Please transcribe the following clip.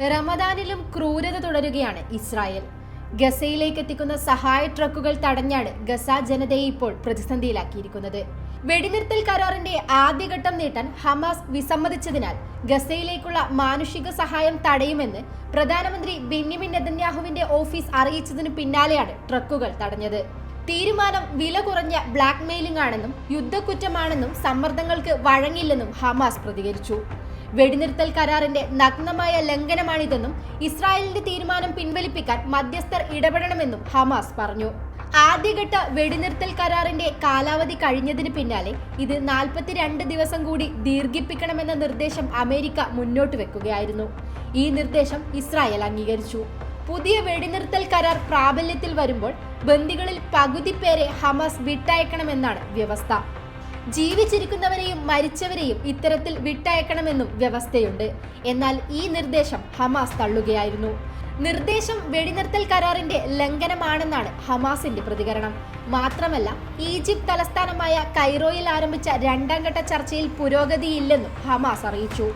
റമദാനിലും ക്രൂരത തുടരുകയാണ് ഇസ്രായേൽ. ഗസയിലേക്ക് എത്തിക്കുന്ന സഹായ ട്രക്കുകൾ തടഞ്ഞാണ് ഗസ ജനതയെ ഇപ്പോൾ പ്രതിസന്ധിയിലാക്കിയിരിക്കുന്നത്. വെടിനിർത്തൽ കരാറിന്റെ ആദ്യഘട്ടം നീട്ടാൻ ഹമാസ് വിസമ്മതിച്ചതിനാൽ ഗസയിലേക്കുള്ള മാനുഷിക സഹായം തടയുമെന്ന് പ്രധാനമന്ത്രി ബെന്യമിൻ നെതന്യാഹുവിന്റെ ഓഫീസ് അറിയിച്ചതിനു പിന്നാലെയാണ് ട്രക്കുകൾ തടഞ്ഞത്. തീരുമാനം വില കുറഞ്ഞ ബ്ലാക്ക് മെയിലിംഗ് ആണെന്നും യുദ്ധക്കുറ്റമാണെന്നും സമ്മർദ്ദങ്ങൾക്ക് വഴങ്ങില്ലെന്നും ഹമാസ് പ്രതികരിച്ചു. വെടിനിർത്തൽ കരാറിന്റെ നഗ്നമായ ലംഘനമാണിതെന്നും ഇസ്രായേലിന്റെ തീരുമാനം പിൻവലിപ്പിക്കാൻ മധ്യസ്ഥർ ഇടപെടണമെന്നും ഹമാസ് പറഞ്ഞു. ആദ്യഘട്ട വെടിനിർത്തൽ കരാറിന്റെ കാലാവധി കഴിഞ്ഞതിന് പിന്നാലെ ഇത് നാൽപ്പത്തിരണ്ട് ദിവസം കൂടി ദീർഘിപ്പിക്കണമെന്ന നിർദ്ദേശം അമേരിക്ക മുന്നോട്ട് വെക്കുകയായിരുന്നു. ഈ നിർദ്ദേശം ഇസ്രായേൽ അംഗീകരിച്ചു. പുതിയ വെടിനിർത്തൽ കരാർ പ്രാബല്യത്തിൽ വരുമ്പോൾ ബന്ദികളിൽ പകുതി പേരെ ഹമാസ് വിട്ടയക്കണമെന്നാണ് വ്യവസ്ഥ. ജീവിച്ചിരിക്കുന്നവരെയും മരിച്ചവരെയും ഇത്തരത്തിൽ വിട്ടയക്കണമെന്നും വ്യവസ്ഥയുണ്ട്. എന്നാൽ ഈ നിർദ്ദേശം ഹമാസ് തള്ളുകയായിരുന്നു. നിർദ്ദേശം വെടിനിർത്തൽ കരാറിന്റെ ലംഘനമാണെന്നാണ് ഹമാസിന്റെ പ്രതികരണം. മാത്രമല്ല ഈജിപ്ത് തലസ്ഥാനമായ കൈറോയിൽ ആരംഭിച്ച രണ്ടാം ഘട്ട ചർച്ചയിൽ പുരോഗതിയില്ലെന്നും ഹമാസ് അറിയിച്ചു.